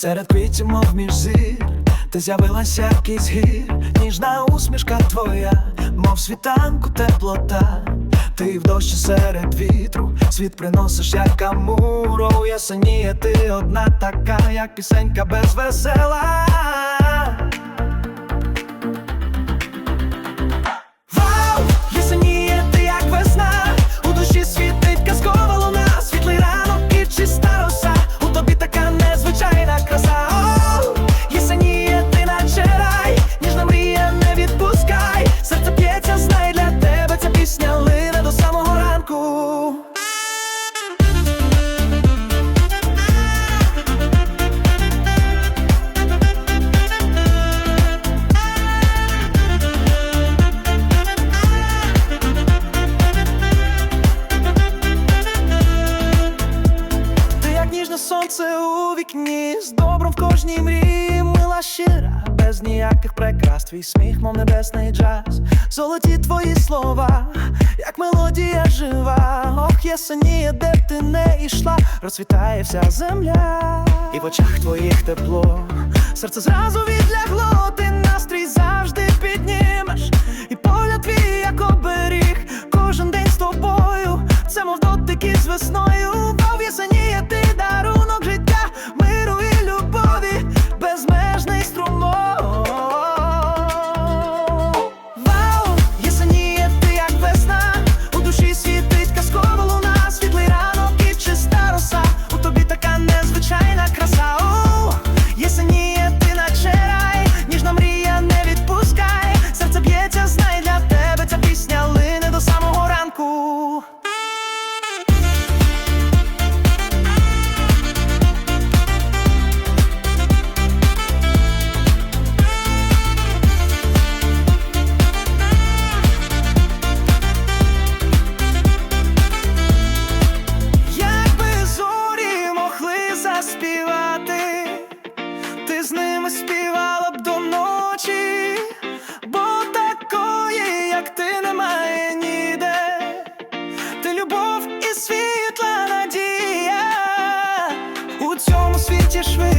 Серед квітів, мов між зір, ти з'явилася в кісь гір, ніжна усмішка твоя, мов світанку теплота. Ти в дощі серед вітру, світ приносиш, як амуро У ясеніє ти одна така, як пісенька безвесела. У вікні, з добром в кожній мрії, мила щира, без ніяких прикрас, твій сміх, мов небесний джаз, золоті твої слова, як мелодія жива, ох, ясеніє, де б ти не йшла, розцвітає вся земля, і в очах твоїх тепло, серце зразу відлягло, ти настрій завжди піднімеш, і погляд твій, як оберіг, кожен день з тобою, це мов дотик із весною, бо в ясеніє ти ними співала б до ночі, бо такої, як ти, немає ніде. Ти любов і світла надія у цьому світі швидко